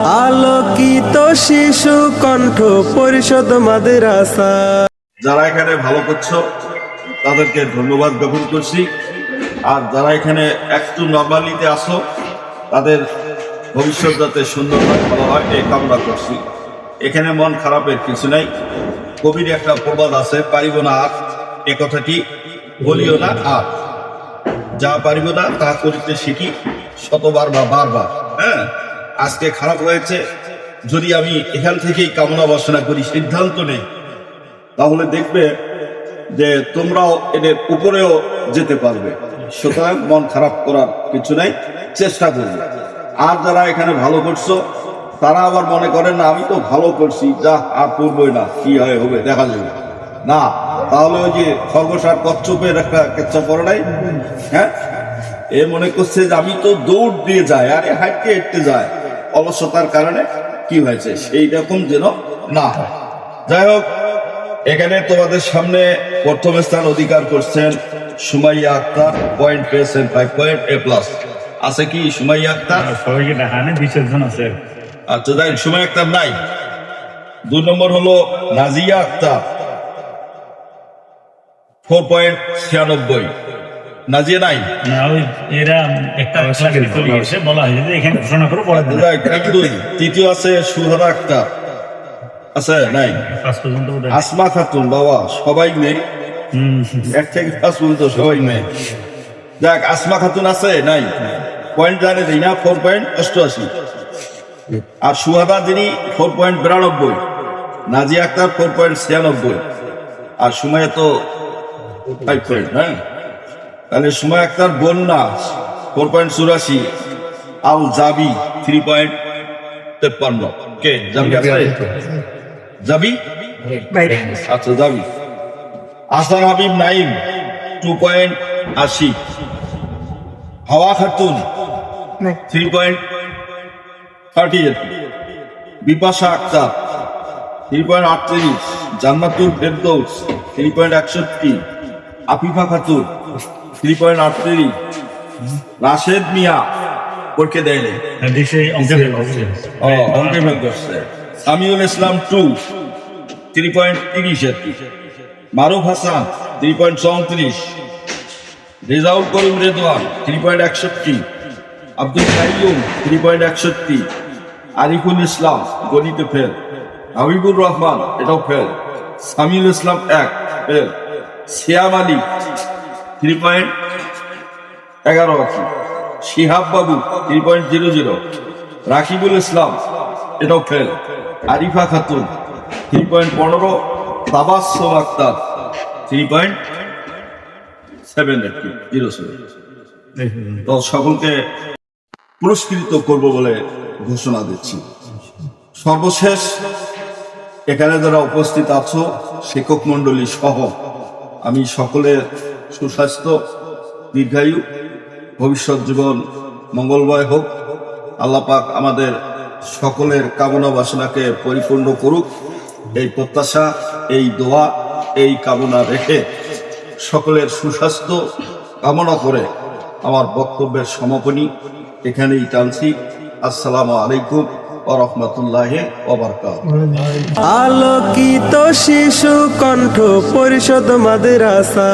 আলোকিত শিশু কণ্ঠ পরিষদ মাদ্রাসা। যারা এখানে ভালো করছ, তাদেরকে ধন্যবাদ জ্ঞাপন করছি। আর যারা এখানে একটু নর্মালিতে আসো তাদের ভবিষ্যৎ যাতে সুন্দর হয়, ভালো হয়, এই কামনা করছি। এখানে মন খারাপের কিছু নাই। কবির একটা প্রবাদ আছে, পারিব না আর, এ কথাটি বলিও না আর। যা পারিব না, তা করিতে শিখি, শতবার বা বারবার হ্যাঁ? আজকে খারাপ হয়েছে যদি আমি এখান থেকেই কামনা বাসনা করি, সিদ্ধান্ত নেই, তাহলে দেখবে যে তোমরাও এদের উপরেও যেতে পারবে। সুতরাং মন খারাপ করার কিছু নাই, চেষ্টা করবে। আর যারা এখানে ভালো করছ, তারা আবার মনে করেন না, আমি তো ভালো করছি, যা, আর করবোই না, কি হয় হবে, দেখা যাবে। না, তাহলে ওই যে খরগোশ আর কচ্ছপের একটা কেচ্ছা পড়ে নাই? হ্যাঁ? এ মনে করছে যে আমি তো দৌড় দিয়ে যাই, আরে হাঁটতে হাঁটতে যায় অলসতার কারণে কি হয়েছে? সেই রকম যেন না হয়। যাই হোক এখানে তোমাদের সামনে প্রথম স্থান অধিকার করছেন সুমাইয়া আক্তার পয়েন্ট পেয়েছেন ফাইভ পয়েন্ট এ প্লাস আছে কি সুমাইয়া আক্তার? সবাইকে দেখানে বিশেষ জন আছে। আচ্ছা যাই সুমাইয়া আক্তার নাই। দুই নম্বর হলো নাজিয়া আক্তার। ফোর পয়েন্ট ছিয়ানব্বই। নাজিয়া নাই? না ওই এরা একটা বলা হয়েছে এখানে ঘোষণা করে তৃতীয় আছে সুহরা আক্তার। আছে? নাই। আসমা খাতুন বাবা সবাই নেই এক থেকে পাঁচ পর্যন্ত সবাই নেই যাক আসমা খাতুন আছে? নাই? পয়েন্ট জানে দিই না ফোর পয়েন্ট অষ্টআশি। আর সুহাদা যিনি ফোর পয়েন্ট বিরানব্বই। নাজিয়া আক্তার ফোর পয়েন্ট ছিয়ানব্বই। আর সুমাইয়া তো ফাইভ পয়েন্ট হ্যাঁ? তাহলে সুমাইয়া আক্তার বন্যা ফোর পয়েন্ট চুরাশি আল জাবি থ্রি পয়েন্ট তেপ্পান্ন। কে? জাবি জাবি আচ্ছা যাবি আসান হাবিব নাইম টু পয়েন্ট আশি। Hawa Khatun three point thirty eight Bipasha Akter three point আটত্রিশ। জান্নাতুল ফেরদৌস থ্রি পয়েন্ট একষট্টি। আফিফা খাতুন থ্রি পয়েন্ট আটত্রিশ রাশেদ মিয়া পরীক্ষা দেয়নি। অঙ্কে ফেল করছে। Samiul Islam two three point তিরিশ আর কি মারুফ হাসান থ্রি পয়েন্ট চৌত্রিশ। রেজাউল করিম রেদওয়ান থ্রি পয়েন্ট একষট্টি। আব্দুল কাইয়ুম থ্রি পয়েন্ট একষট্টি। আরিফুল ইসলাম গণিতে ফেল। হাবিবুর রহমান এটাও ফেল। সামিউল ইসলাম এক fail. Siam Ali three point এগারো আছে Shihab Babu three point zero zero Rakibul Islam, এটাও fail Arifa Khatun three point পনেরো। Tabassum Akter three point seven eight zero seven তো সকলকে পুরস্কৃত করব বলে ঘোষণা দিচ্ছি। সর্বশেষ এখানে যারা উপস্থিত আছো, শিক্ষক মন্ডলী সহ আমি সকলের সুস্বাস্থ্য, দীর্ঘায়ু, ভবিষ্যৎ জীবন মঙ্গলময় হোক। আল্লাহ পাক আমাদের সকলের কামনা বাসনাকে পরিপূর্ণ করুক। এই প্রত্যাশা, এই দোয়া, এই কামনা রেখে সকলের সুস্বাস্থ্য কামনা করে আমার বক্তব্যের সমাপনী এখানেই টানছি। আসসালামু আলাইকুম আলোকিত শিশু কণ্ঠ পরিষদ মাদ্রাসা।